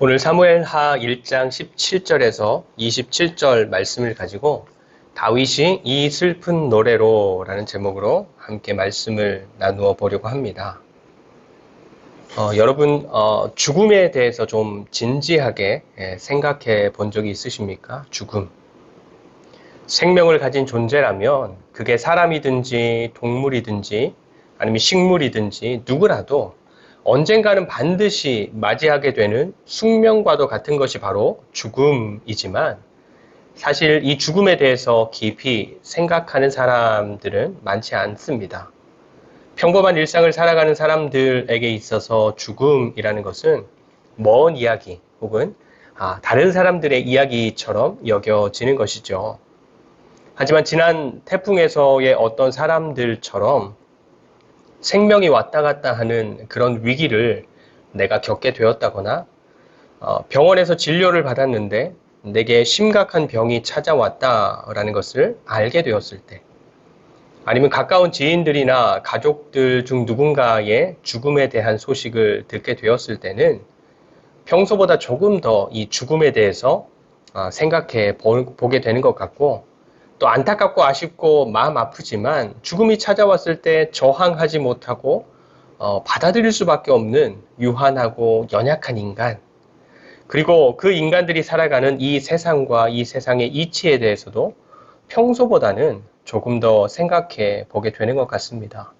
오늘 사무엘 하 1장 17절에서 27절 말씀을 가지고 다윗이 이 슬픈 노래로 라는 제목으로 함께 말씀을 나누어 보려고 합니다. 어, 여러분 어, 죽음에 대해서 좀 진지하게 예, 생각해 본 적이 있으십니까? 죽음. 생명을 가진 존재라면 그게 사람이든지 동물이든지 아니면 식물이든지 누구라도 언젠가는 반드시 맞이하게 되는 숙명과도 같은 것이 바로 죽음이지만 사실 이 죽음에 대해서 깊이 생각하는 사람들은 많지 않습니다. 평범한 일상을 살아가는 사람들에게 있어서 죽음이라는 것은 먼 이야기 혹은 아, 다른 사람들의 이야기처럼 여겨지는 것이죠. 하지만 지난 태풍에서의 어떤 사람들처럼 생명이 왔다 갔다 하는 그런 위기를 내가 겪게 되었다거나 어, 병원에서 진료를 받았는데 내게 심각한 병이 찾아왔다라는 것을 알게 되었을 때 아니면 가까운 지인들이나 가족들 중 누군가의 죽음에 대한 소식을 듣게 되었을 때는 평소보다 조금 더 이 죽음에 대해서 아, 생각해 보게 되는 것 같고 또 안타깝고 아쉽고 마음 아프지만 죽음이 찾아왔을 때 저항하지 못하고 어, 받아들일 수밖에 없는 유한하고 연약한 인간 그리고 그 인간들이 살아가는 이 세상과 이 세상의 이치에 대해서도 평소보다는 조금 더 생각해 보게 되는 것 같습니다.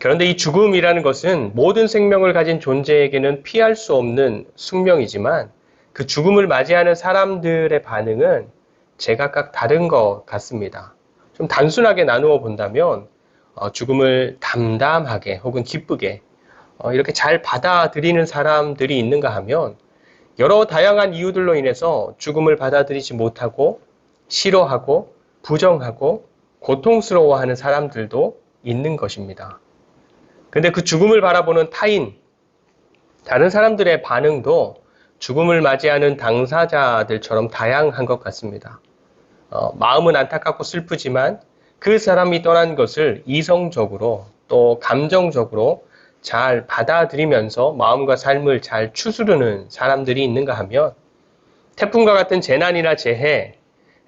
그런데 이 죽음이라는 것은 모든 생명을 가진 존재에게는 피할 수 없는 숙명이지만 그 죽음을 맞이하는 사람들의 반응은 제각각 다른 것 같습니다. 좀 단순하게 나누어 본다면 어, 죽음을 담담하게 혹은 기쁘게 어, 이렇게 잘 받아들이는 사람들이 있는가 하면 여러 다양한 이유들로 인해서 죽음을 받아들이지 못하고 싫어하고 부정하고 고통스러워하는 사람들도 있는 것입니다. 근데 그 죽음을 바라보는 타인, 다른 사람들의 반응도 죽음을 맞이하는 당사자들처럼 다양한 것 같습니다. 어, 마음은 안타깝고 슬프지만 그 사람이 떠난 것을 이성적으로 또 감정적으로 잘 받아들이면서 마음과 삶을 잘 추스르는 사람들이 있는가 하면 태풍과 같은 재난이나 재해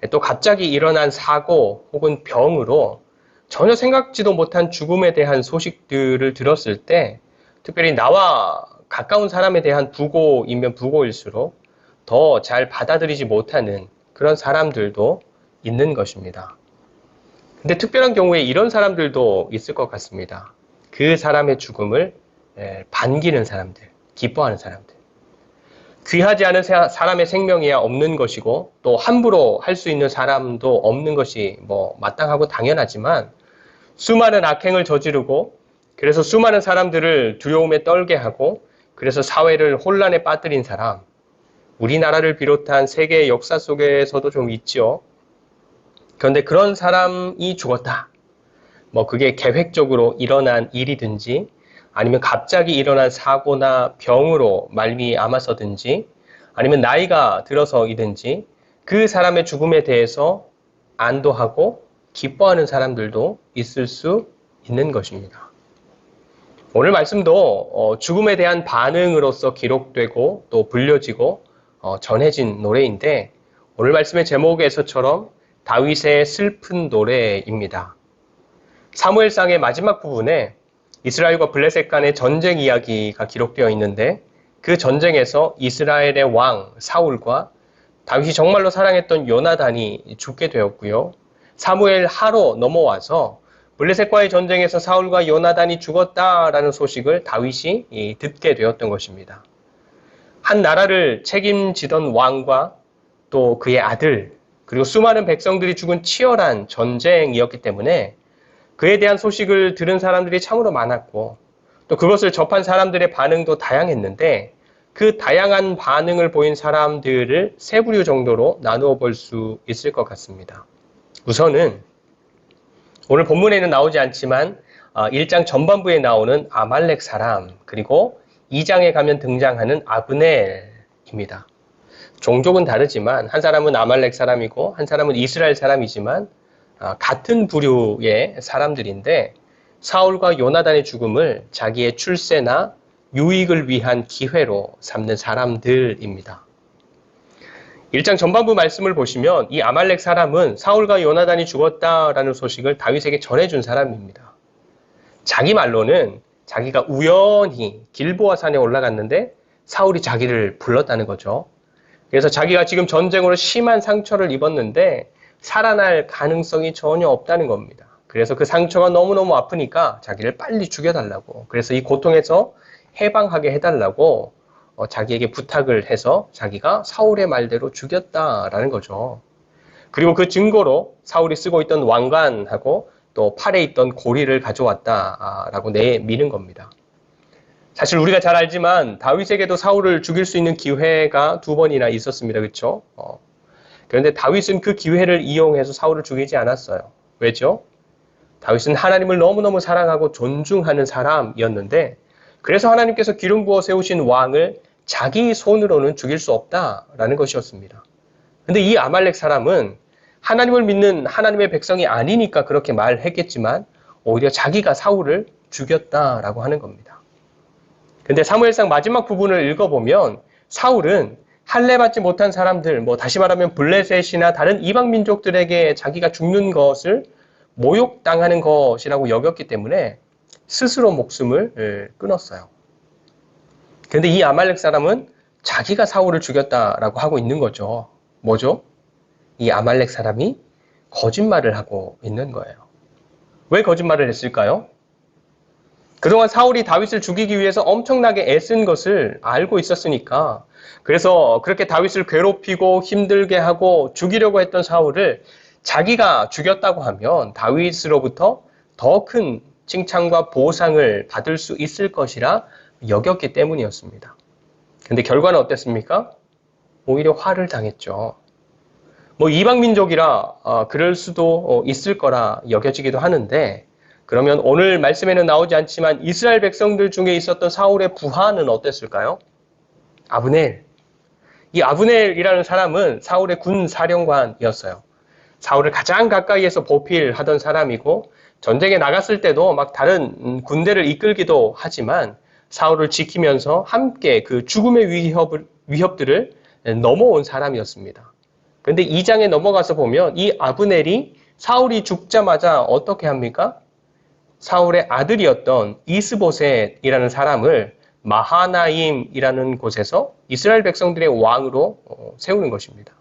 또 갑자기 일어난 사고 혹은 병으로 전혀 생각지도 못한 죽음에 대한 소식들을 들었을 때 특별히 나와 가까운 사람에 대한 부고이면 부고일수록 더 잘 받아들이지 못하는 그런 사람들도 있는 것입니다. 근데 특별한 경우에 이런 사람들도 있을 것 같습니다. 그 사람의 죽음을 반기는 사람들, 기뻐하는 사람들. 귀하지 않은 사람의 생명이야 없는 것이고 또 함부로 할 수 있는 사람도 없는 것이 뭐 마땅하고 당연하지만 수많은 악행을 저지르고 그래서 수많은 사람들을 두려움에 떨게 하고 그래서 사회를 혼란에 빠뜨린 사람 우리나라를 비롯한 세계 역사 속에서도 좀 있죠. 그런데 그런 사람이 죽었다. 뭐 그게 계획적으로 일어난 일이든지 아니면 갑자기 일어난 사고나 병으로 말미암아서든지 아니면 나이가 들어서이든지 그 사람의 죽음에 대해서 안도하고 기뻐하는 사람들도 있을 수 있는 것입니다. 오늘 말씀도 어, 죽음에 대한 반응으로서 기록되고 또 불려지고 어, 전해진 노래인데 오늘 말씀의 제목에서처럼 다윗의 슬픈 노래입니다. 사무엘상의 마지막 부분에 이스라엘과 블레셋 간의 전쟁 이야기가 기록되어 있는데 그 전쟁에서 이스라엘의 왕 사울과 다윗이 정말로 사랑했던 요나단이 죽게 되었고요. 사무엘 하로 넘어와서 블레셋과의 전쟁에서 사울과 요나단이 죽었다라는 소식을 다윗이 듣게 되었던 것입니다. 한 나라를 책임지던 왕과 또 그의 아들 그리고 수많은 백성들이 죽은 치열한 전쟁이었기 때문에 그에 대한 소식을 들은 사람들이 참으로 많았고 또 그것을 접한 사람들의 반응도 다양했는데 그 다양한 반응을 보인 사람들을 세 부류 정도로 나누어 볼 수 있을 것 같습니다. 우선은 오늘 본문에는 나오지 않지만 1장 어, 전반부에 나오는 아말렉 사람 그리고 2장에 가면 등장하는 아브넬입니다. 종족은 다르지만 한 사람은 아말렉 사람이고 한 사람은 이스라엘 사람이지만 아, 같은 부류의 사람들인데 사울과 요나단의 죽음을 자기의 출세나 유익을 위한 기회로 삼는 사람들입니다. 1장 전반부 말씀을 보시면 이 아말렉 사람은 사울과 요나단이 죽었다라는 소식을 다윗에게 전해준 사람입니다. 자기 말로는 자기가 우연히 길보아 산에 올라갔는데 사울이 자기를 불렀다는 거죠. 그래서 자기가 지금 전쟁으로 심한 상처를 입었는데 살아날 가능성이 전혀 없다는 겁니다. 그래서 그 상처가 너무너무 아프니까 자기를 빨리 죽여달라고. 그래서 이 고통에서 해방하게 해달라고 어, 자기에게 부탁을 해서 자기가 사울의 말대로 죽였다라는 거죠. 그리고 그 증거로 사울이 쓰고 있던 왕관하고 또 팔에 있던 고리를 가져왔다라고 내미는 겁니다. 사실 우리가 잘 알지만 다윗에게도 사울을 죽일 수 있는 기회가 두 번이나 있었습니다. 그렇죠? 어. 그런데 다윗은 그 기회를 이용해서 사울을 죽이지 않았어요. 왜죠? 다윗은 하나님을 너무너무 사랑하고 존중하는 사람이었는데 그래서 하나님께서 기름 부어 세우신 왕을 자기 손으로는 죽일 수 없다라는 것이었습니다. 근데 이 아말렉 사람은 하나님을 믿는 하나님의 백성이 아니니까 그렇게 말했겠지만 오히려 자기가 사울을 죽였다라고 하는 겁니다. 근데 사무엘상 마지막 부분을 읽어보면 사울은 할례 받지 못한 사람들, 뭐 다시 말하면 블레셋이나 다른 이방 민족들에게 자기가 죽는 것을 모욕당하는 것이라고 여겼기 때문에 스스로 목숨을 예, 끊었어요. 그런데 이 아말렉 사람은 자기가 사울을 죽였다라고 하고 있는 거죠. 뭐죠? 이 아말렉 사람이 거짓말을 하고 있는 거예요. 왜 거짓말을 했을까요? 그동안 사울이 다윗을 죽이기 위해서 엄청나게 애쓴 것을 알고 있었으니까 그래서 그렇게 다윗을 괴롭히고 힘들게 하고 죽이려고 했던 사울을 자기가 죽였다고 하면 다윗으로부터 더 큰 칭찬과 보상을 받을 수 있을 것이라 여겼기 때문이었습니다. 근데 결과는 어땠습니까? 오히려 화를 당했죠. 뭐 이방 민족이라 어, 그럴 수도 어, 있을 거라 여겨지기도 하는데 그러면 오늘 말씀에는 나오지 않지만 이스라엘 백성들 중에 있었던 사울의 부하는 어땠을까요? 아브넬. 이 아브넬이라는 사람은 사울의 군 사령관이었어요. 사울을 가장 가까이에서 보필하던 사람이고 전쟁에 나갔을 때도 막 다른 군대를 이끌기도 하지만 사울을 지키면서 함께 그 죽음의 위협을, 위협들을 넘어온 사람이었습니다. 그런데 2장에 넘어가서 보면 이 아브넬이 사울이 죽자마자 어떻게 합니까? 사울의 아들이었던 이스보셋이라는 사람을 마하나임이라는 곳에서 이스라엘 백성들의 왕으로 어, 세우는 것입니다.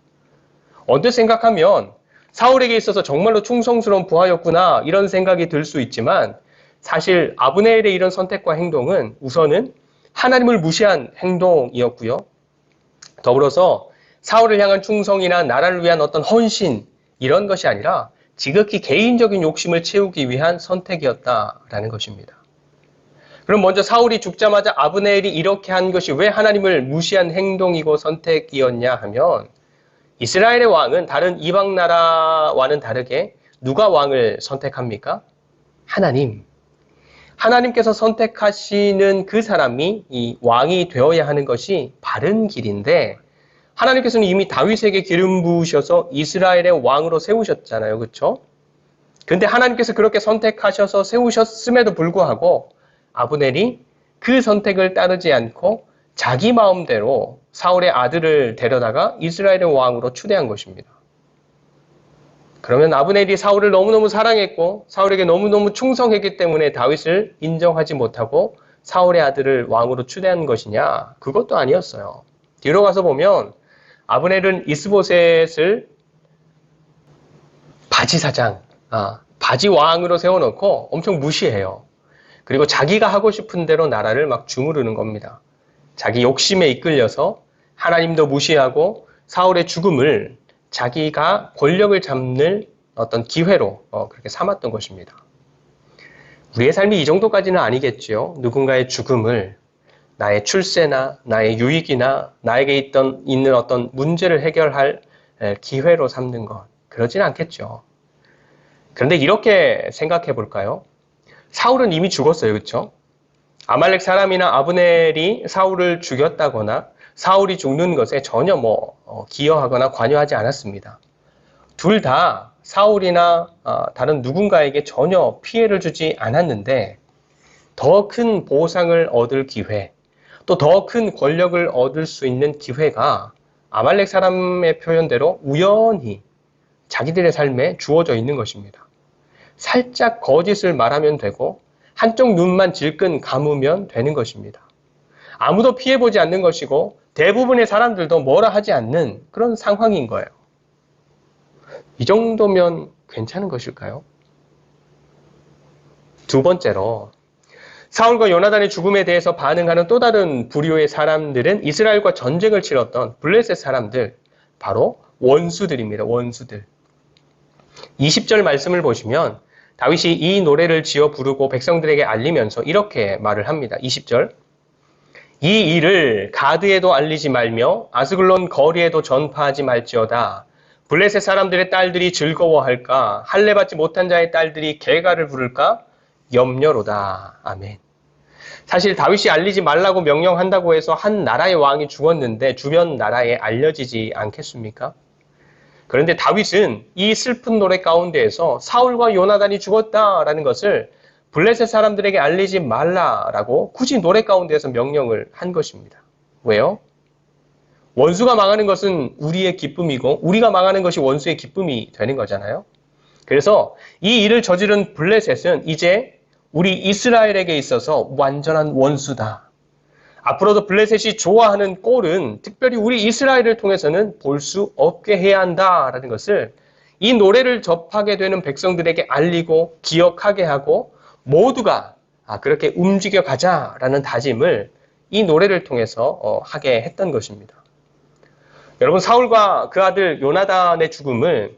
언뜻 생각하면 사울에게 있어서 정말로 충성스러운 부하였구나 이런 생각이 들 수 있지만 사실 아브넬의 이런 선택과 행동은 우선은 하나님을 무시한 행동이었고요. 더불어서 사울을 향한 충성이나 나라를 위한 어떤 헌신 이런 것이 아니라 지극히 개인적인 욕심을 채우기 위한 선택이었다라는 것입니다. 그럼 먼저 사울이 죽자마자 아브넬이 이렇게 한 것이 왜 하나님을 무시한 행동이고 선택이었냐 하면 이스라엘의 왕은 다른 이방 나라와는 다르게 누가 왕을 선택합니까? 하나님. 하나님께서 선택하시는 그 사람이 이 왕이 되어야 하는 것이 바른 길인데 하나님께서는 이미 다윗에게 기름 부으셔서 이스라엘의 왕으로 세우셨잖아요. 그렇죠? 근데 하나님께서 그렇게 선택하셔서 세우셨음에도 불구하고 아브넬이 그 선택을 따르지 않고 자기 마음대로 사울의 아들을 데려다가 이스라엘의 왕으로 추대한 것입니다. 그러면 아브넬이 사울을 너무너무 사랑했고 사울에게 너무너무 충성했기 때문에 다윗을 인정하지 못하고 사울의 아들을 왕으로 추대한 것이냐? 그것도 아니었어요. 뒤로 가서 보면 아브넬은 이스보셋을 바지 사장, 아, 바지 왕으로 세워놓고 엄청 무시해요. 그리고 자기가 하고 싶은 대로 나라를 막 주무르는 겁니다. 자기 욕심에 이끌려서 하나님도 무시하고 사울의 죽음을 자기가 권력을 잡는 어떤 기회로 어, 그렇게 삼았던 것입니다. 우리의 삶이 이 정도까지는 아니겠지요. 누군가의 죽음을 나의 출세나 나의 유익이나 나에게 있던 있는 어떤 문제를 해결할 기회로 삼는 것 그러진 않겠죠. 그런데 이렇게 생각해 볼까요? 사울은 이미 죽었어요, 그렇죠? 아말렉 사람이나 아브넬이 사울을 죽였다거나 사울이 죽는 것에 전혀 뭐 어, 기여하거나 관여하지 않았습니다. 둘 다 사울이나 어, 다른 누군가에게 전혀 피해를 주지 않았는데 더 큰 보상을 얻을 기회, 또 더 큰 권력을 얻을 수 있는 기회가 아말렉 사람의 표현대로 우연히 자기들의 삶에 주어져 있는 것입니다. 살짝 거짓을 말하면 되고 한쪽 눈만 질끈 감으면 되는 것입니다. 아무도 피해보지 않는 것이고 대부분의 사람들도 뭐라 하지 않는 그런 상황인 거예요. 이 정도면 괜찮은 것일까요? 두 번째로 사울과 요나단의 죽음에 대해서 반응하는 또 다른 부류의 사람들은 이스라엘과 전쟁을 치렀던 블레셋 사람들, 바로 원수들입니다. 원수들. 20절 말씀을 보시면 다윗이 이 노래를 지어 부르고 백성들에게 알리면서 이렇게 말을 합니다. 20절. 이 일을 가드에도 알리지 말며 아스글론 거리에도 전파하지 말지어다. 블레셋 사람들의 딸들이 즐거워할까? 할례 받지 못한 자의 딸들이 개가를 부를까? 염려로다. 아멘. 사실 다윗이 알리지 말라고 명령한다고 해서 한 나라의 왕이 죽었는데 주변 나라에 알려지지 않겠습니까? 그런데 다윗은 이 슬픈 노래 가운데에서 사울과 요나단이 죽었다라는 것을 블레셋 사람들에게 알리지 말라라고 굳이 노래 가운데에서 명령을 한 것입니다. 왜요? 원수가 망하는 것은 우리의 기쁨이고 우리가 망하는 것이 원수의 기쁨이 되는 거잖아요. 그래서 이 일을 저지른 블레셋은 이제 우리 이스라엘에게 있어서 완전한 원수다. 앞으로도 블레셋이 좋아하는 꼴은 특별히 우리 이스라엘을 통해서는 볼 수 없게 해야 한다라는 것을 이 노래를 접하게 되는 백성들에게 알리고 기억하게 하고 모두가 아, 그렇게 움직여 가자라는 다짐을 이 노래를 통해서 어, 하게 했던 것입니다. 여러분 사울과 그 아들 요나단의 죽음을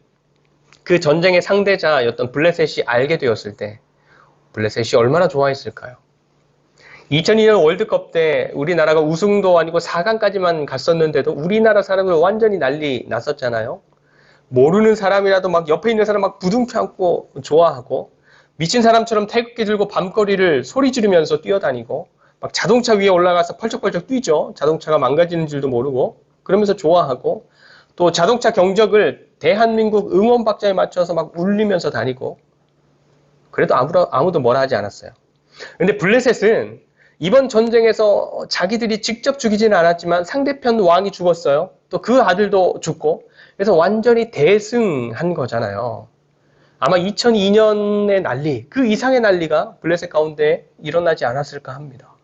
그 전쟁의 상대자였던 블레셋이 알게 되었을 때 블레셋이 얼마나 좋아했을까요? 2002년 월드컵 때 우리나라가 우승도 아니고 4강까지만 갔었는데도 우리나라 사람들 완전히 난리 났었잖아요. 모르는 사람이라도 막 옆에 있는 사람 막 부둥켜 안고 좋아하고 미친 사람처럼 태극기 들고 밤거리를 소리 지르면서 뛰어다니고 막 자동차 위에 올라가서 펄쩍펄쩍 뛰죠. 자동차가 망가지는 줄도 모르고 그러면서 좋아하고 또 자동차 경적을 대한민국 응원 박자에 맞춰서 막 울리면서 다니고 그래도 아무도, 아무도 뭐라 하지 않았어요. 근데 블레셋은 이번 전쟁에서 자기들이 직접 죽이지는 않았지만 상대편 왕이 죽었어요. 또 그 아들도 죽고 그래서 완전히 대승한 거잖아요. 아마 2002년의 난리, 그 이상의 난리가 블레셋 가운데 일어나지 않았을까 합니다.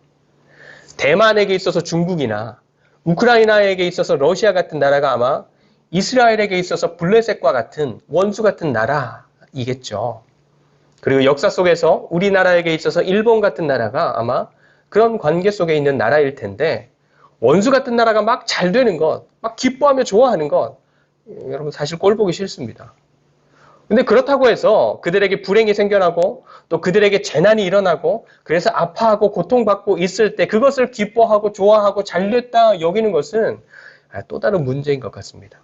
대만에게 있어서 중국이나 우크라이나에게 있어서 러시아 같은 나라가 아마 이스라엘에게 있어서 블레셋과 같은 원수 같은 나라이겠죠. 그리고 역사 속에서 우리나라에게 있어서 일본 같은 나라가 아마 그런 관계 속에 있는 나라일 텐데 원수 같은 나라가 막 잘 되는 것, 막 기뻐하며 좋아하는 것, 여러분 사실 꼴 보기 싫습니다. 근데 그렇다고 해서 그들에게 불행이 생겨나고 또 그들에게 재난이 일어나고 그래서 아파하고 고통받고 있을 때 그것을 기뻐하고 좋아하고 잘 됐다 여기는 것은 또 다른 문제인 것 같습니다.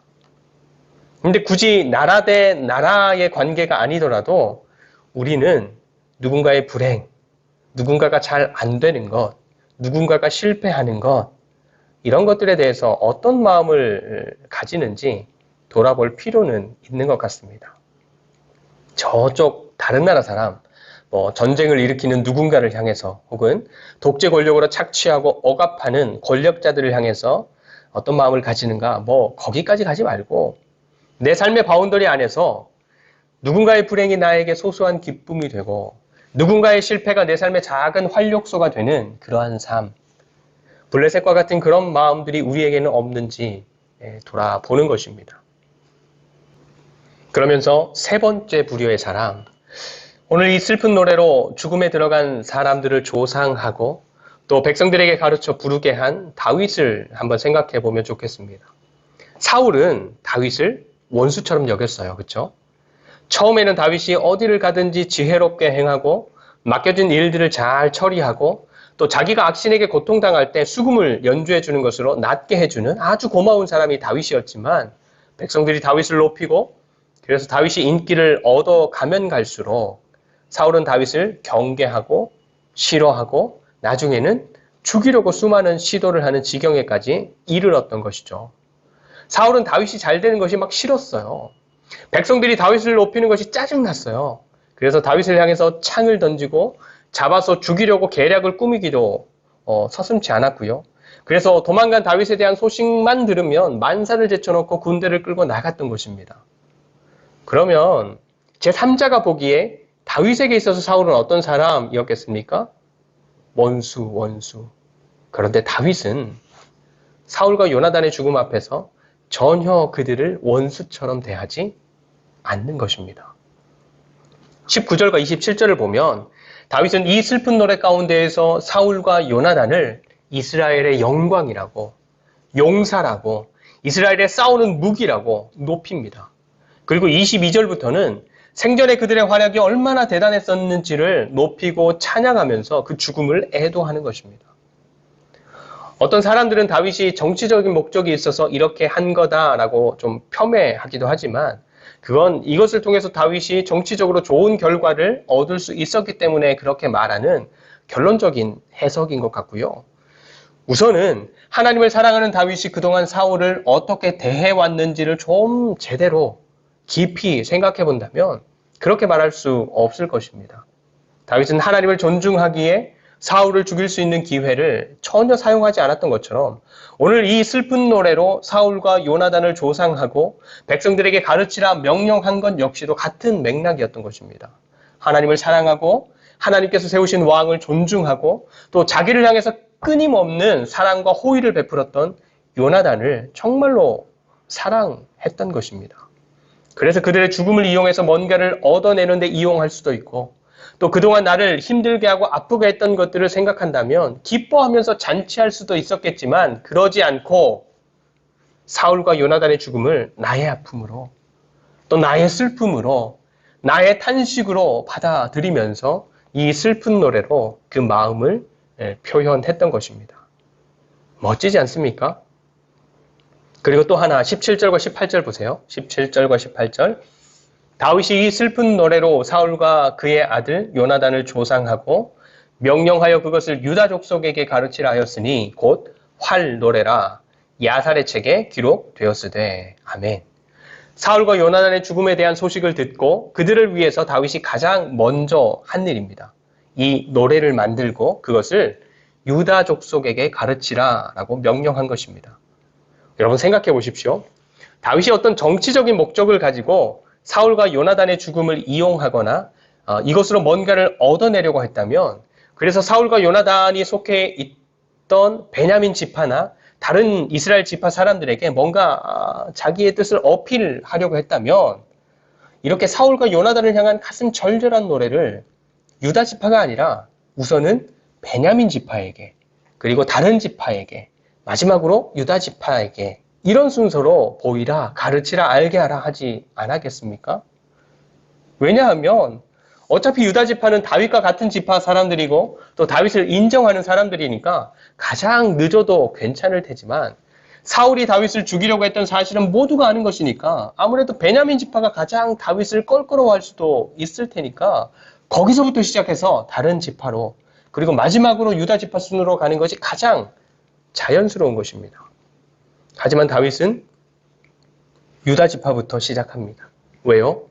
근데 굳이 나라 대 나라의 관계가 아니더라도 우리는 누군가의 불행, 누군가가 잘 안 되는 것, 누군가가 실패하는 것, 이런 것들에 대해서 어떤 마음을 가지는지 돌아볼 필요는 있는 것 같습니다. 저쪽 다른 나라 사람, 뭐 전쟁을 일으키는 누군가를 향해서 혹은 독재 권력으로 착취하고 억압하는 권력자들을 향해서 어떤 마음을 가지는가, 뭐 거기까지 가지 말고 내 삶의 바운더리 안에서 누군가의 불행이 나에게 소소한 기쁨이 되고 누군가의 실패가 내 삶의 작은 활력소가 되는 그러한 삶. 블레셋과 같은 그런 마음들이 우리에게는 없는지 예, 돌아보는 것입니다. 그러면서 세 번째 부류의 사람. 오늘 이 슬픈 노래로 죽음에 들어간 사람들을 조상하고 또 백성들에게 가르쳐 부르게 한 다윗을 한번 생각해 보면 좋겠습니다. 사울은 다윗을 원수처럼 여겼어요. 그렇죠? 처음에는 다윗이 어디를 가든지 지혜롭게 행하고 맡겨진 일들을 잘 처리하고 또 자기가 악신에게 고통당할 때 수금을 연주해 주는 것으로 낫게 해주는 아주 고마운 사람이 다윗이었지만 백성들이 다윗을 높이고 그래서 다윗이 인기를 얻어 가면 갈수록 사울은 다윗을 경계하고 싫어하고 나중에는 죽이려고 수많은 시도를 하는 지경에까지 이르렀던 것이죠. 사울은 다윗이 잘 되는 것이 막 싫었어요. 백성들이 다윗을 높이는 것이 짜증났어요. 그래서 다윗을 향해서 창을 던지고 잡아서 죽이려고 계략을 꾸미기도 어, 서슴지 않았고요. 그래서 도망간 다윗에 대한 소식만 들으면 만사를 제쳐놓고 군대를 끌고 나갔던 것입니다. 그러면 제3자가 보기에 다윗에게 있어서 사울은 어떤 사람이었겠습니까? 원수, 원수. 그런데 다윗은 사울과 요나단의 죽음 앞에서 전혀 그들을 원수처럼 대하지 않는 것입니다. 19절과 27절을 보면 다윗은 이 슬픈 노래 가운데에서 사울과 요나단을 이스라엘의 영광이라고 용사라고 이스라엘의 싸우는 무기라고 높입니다. 그리고 22절부터는 생전에 그들의 활약이 얼마나 대단했었는지를 높이고 찬양하면서 그 죽음을 애도하는 것입니다. 어떤 사람들은 다윗이 정치적인 목적이 있어서 이렇게 한 거다라고 좀 폄훼하기도 하지만 그건 이것을 통해서 다윗이 정치적으로 좋은 결과를 얻을 수 있었기 때문에 그렇게 말하는 결론적인 해석인 것 같고요. 우선은 하나님을 사랑하는 다윗이 그동안 사울을 어떻게 대해왔는지를 좀 제대로 깊이 생각해 본다면 그렇게 말할 수 없을 것입니다. 다윗은 하나님을 존중하기에 사울을 죽일 수 있는 기회를 전혀 사용하지 않았던 것처럼 오늘 이 슬픈 노래로 사울과 요나단을 조상하고 백성들에게 가르치라 명령한 것 역시도 같은 맥락이었던 것입니다. 하나님을 사랑하고 하나님께서 세우신 왕을 존중하고 또 자기를 향해서 끊임없는 사랑과 호의를 베풀었던 요나단을 정말로 사랑했던 것입니다. 그래서 그들의 죽음을 이용해서 뭔가를 얻어내는데 이용할 수도 있고 또 그동안 나를 힘들게 하고 아프게 했던 것들을 생각한다면 기뻐하면서 잔치할 수도 있었겠지만 그러지 않고 사울과 요나단의 죽음을 나의 아픔으로 또 나의 슬픔으로 나의 탄식으로 받아들이면서 이 슬픈 노래로 그 마음을 예, 표현했던 것입니다. 멋지지 않습니까? 그리고 또 하나 17절과 18절 보세요. 17절과 18절. 다윗이 이 슬픈 노래로 사울과 그의 아들 요나단을 조상하고 명령하여 그것을 유다 족속에게 가르치라 하였으니 곧 활 노래라 야살의 책에 기록되었으되 아멘. 사울과 요나단의 죽음에 대한 소식을 듣고 그들을 위해서 다윗이 가장 먼저 한 일입니다. 이 노래를 만들고 그것을 유다 족속에게 가르치라라고 명령한 것입니다. 여러분 생각해 보십시오. 다윗이 어떤 정치적인 목적을 가지고 사울과 요나단의 죽음을 이용하거나 어, 이것으로 뭔가를 얻어내려고 했다면 그래서 사울과 요나단이 속해 있던 베냐민 지파나 다른 이스라엘 지파 사람들에게 뭔가 아, 자기의 뜻을 어필하려고 했다면 이렇게 사울과 요나단을 향한 가슴 절절한 노래를 유다 지파가 아니라 우선은 베냐민 지파에게 그리고 다른 지파에게 마지막으로 유다 지파에게 이런 순서로 보이라, 가르치라, 알게 하라 하지 않았겠습니까? 왜냐하면 어차피 유다 지파는 다윗과 같은 지파 사람들이고 또 다윗을 인정하는 사람들이니까 가장 늦어도 괜찮을 테지만 사울이 다윗을 죽이려고 했던 사실은 모두가 아는 것이니까 아무래도 베냐민 지파가 가장 다윗을 껄끄러워할 수도 있을 테니까 거기서부터 시작해서 다른 지파로 그리고 마지막으로 유다 지파 순으로 가는 것이 가장 자연스러운 것입니다. 하지만 다윗은 유다 지파부터 시작합니다. 왜요?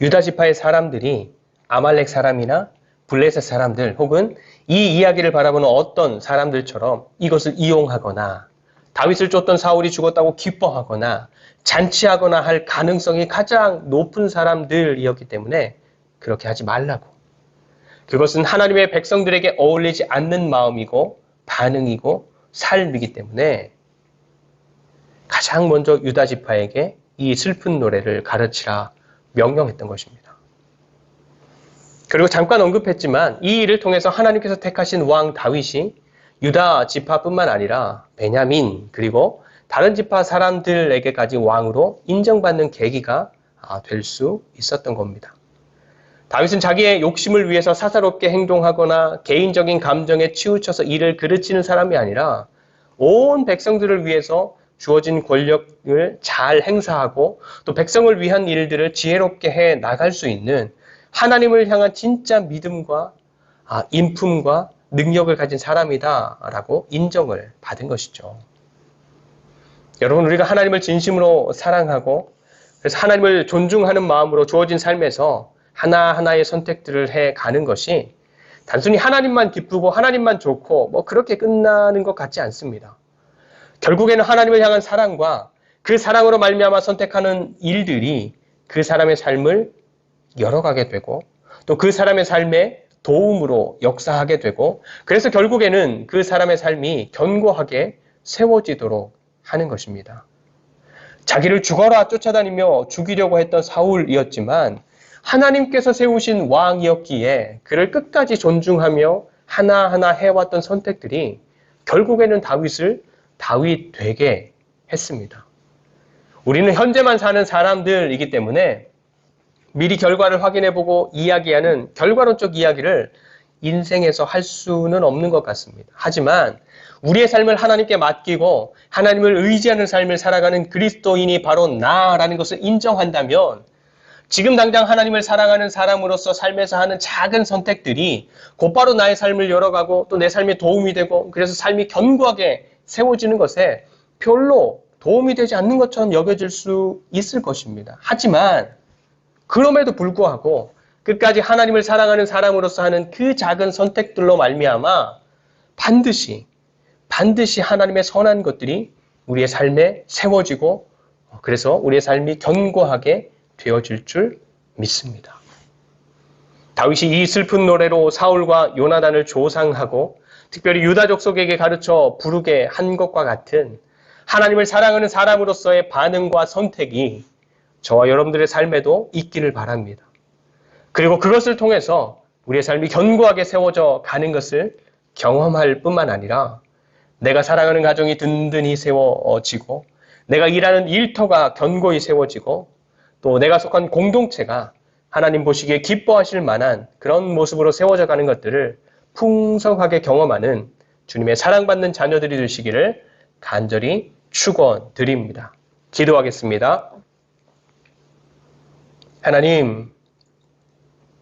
유다 지파의 사람들이 아말렉 사람이나 블레셋 사람들 혹은 이 이야기를 바라보는 어떤 사람들처럼 이것을 이용하거나 다윗을 쫓던 사울이 죽었다고 기뻐하거나 잔치하거나 할 가능성이 가장 높은 사람들이었기 때문에 그렇게 하지 말라고. 그것은 하나님의 백성들에게 어울리지 않는 마음이고 반응이고 삶이기 때문에 가장 먼저 유다 지파에게 이 슬픈 노래를 가르치라 명령했던 것입니다. 그리고 잠깐 언급했지만 이 일을 통해서 하나님께서 택하신 왕 다윗이 유다 지파뿐만 아니라 베냐민 그리고 다른 지파 사람들에게까지 왕으로 인정받는 계기가 아, 될수 있었던 겁니다. 다윗은 자기의 욕심을 위해서 사사롭게 행동하거나 개인적인 감정에 치우쳐서 일을 그르치는 사람이 아니라 온 백성들을 위해서 주어진 권력을 잘 행사하고 또 백성을 위한 일들을 지혜롭게 해 나갈 수 있는 하나님을 향한 진짜 믿음과 아, 인품과 능력을 가진 사람이다라고 인정을 받은 것이죠. 여러분 우리가 하나님을 진심으로 사랑하고 그래서 하나님을 존중하는 마음으로 주어진 삶에서 하나하나의 선택들을 해 가는 것이 단순히 하나님만 기쁘고 하나님만 좋고 뭐 그렇게 끝나는 것 같지 않습니다. 결국에는 하나님을 향한 사랑과 그 사랑으로 말미암아 선택하는 일들이 그 사람의 삶을 열어가게 되고 또 그 사람의 삶에 도움으로 역사하게 되고 그래서 결국에는 그 사람의 삶이 견고하게 세워지도록 하는 것입니다. 자기를 죽어라 쫓아다니며 죽이려고 했던 사울이었지만 하나님께서 세우신 왕이었기에 그를 끝까지 존중하며 하나하나 해왔던 선택들이 결국에는 다윗을 다윗 되게 했습니다. 우리는 현재만 사는 사람들이기 때문에 미리 결과를 확인해보고 이야기하는 결과론적 이야기를 인생에서 할 수는 없는 것 같습니다. 하지만 우리의 삶을 하나님께 맡기고 하나님을 의지하는 삶을 살아가는 그리스도인이 바로 나라는 것을 인정한다면 지금 당장 하나님을 사랑하는 사람으로서 삶에서 하는 작은 선택들이 곧바로 나의 삶을 열어가고 또 내 삶에 도움이 되고 그래서 삶이 견고하게 세워지는 것에 별로 도움이 되지 않는 것처럼 여겨질 수 있을 것입니다. 하지만 그럼에도 불구하고 끝까지 하나님을 사랑하는 사람으로서 하는 그 작은 선택들로 말미암아 반드시 반드시 하나님의 선한 것들이 우리의 삶에 세워지고 그래서 우리의 삶이 견고하게 되어질 줄 믿습니다. 다윗이 이 슬픈 노래로 사울과 요나단을 조상하고 특별히 유다 족속에게 가르쳐 부르게 한 것과 같은 하나님을 사랑하는 사람으로서의 반응과 선택이 저와 여러분들의 삶에도 있기를 바랍니다. 그리고 그것을 통해서 우리의 삶이 견고하게 세워져 가는 것을 경험할 뿐만 아니라 내가 사랑하는 가정이 든든히 세워지고 내가 일하는 일터가 견고히 세워지고 또 내가 속한 공동체가 하나님 보시기에 기뻐하실 만한 그런 모습으로 세워져 가는 것들을 풍성하게 경험하는 주님의 사랑받는 자녀들이 되시기를 간절히 축원드립니다. 기도하겠습니다. 하나님,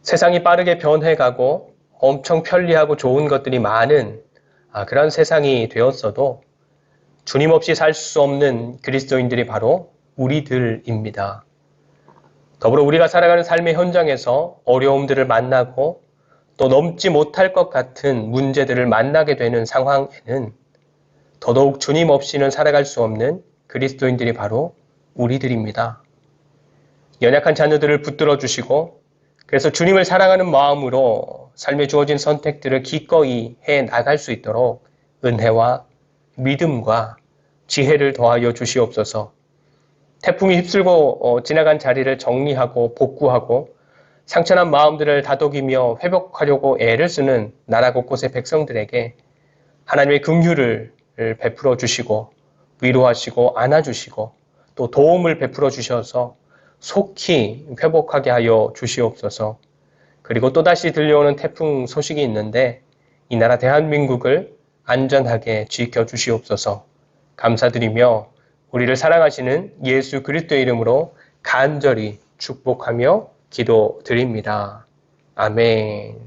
세상이 빠르게 변해가고 엄청 편리하고 좋은 것들이 많은 아, 그런 세상이 되었어도 주님 없이 살 수 없는 그리스도인들이 바로 우리들입니다. 더불어 우리가 살아가는 삶의 현장에서 어려움들을 만나고 또 넘지 못할 것 같은 문제들을 만나게 되는 상황에는 더더욱 주님 없이는 살아갈 수 없는 그리스도인들이 바로 우리들입니다. 연약한 자녀들을 붙들어 주시고 그래서 주님을 사랑하는 마음으로 삶에 주어진 선택들을 기꺼이 해 나갈 수 있도록 은혜와 믿음과 지혜를 더하여 주시옵소서. 태풍이 휩쓸고 어, 지나간 자리를 정리하고 복구하고 상처난 마음들을 다독이며 회복하려고 애를 쓰는 나라 곳곳의 백성들에게 하나님의 긍휼을 베풀어 주시고 위로하시고 안아주시고 또 도움을 베풀어 주셔서 속히 회복하게 하여 주시옵소서. 그리고 또다시 들려오는 태풍 소식이 있는데 이 나라 대한민국을 안전하게 지켜 주시옵소서. 감사드리며 우리를 사랑하시는 예수 그리스도의 이름으로 간절히 축복하며 기도드립니다. 아멘.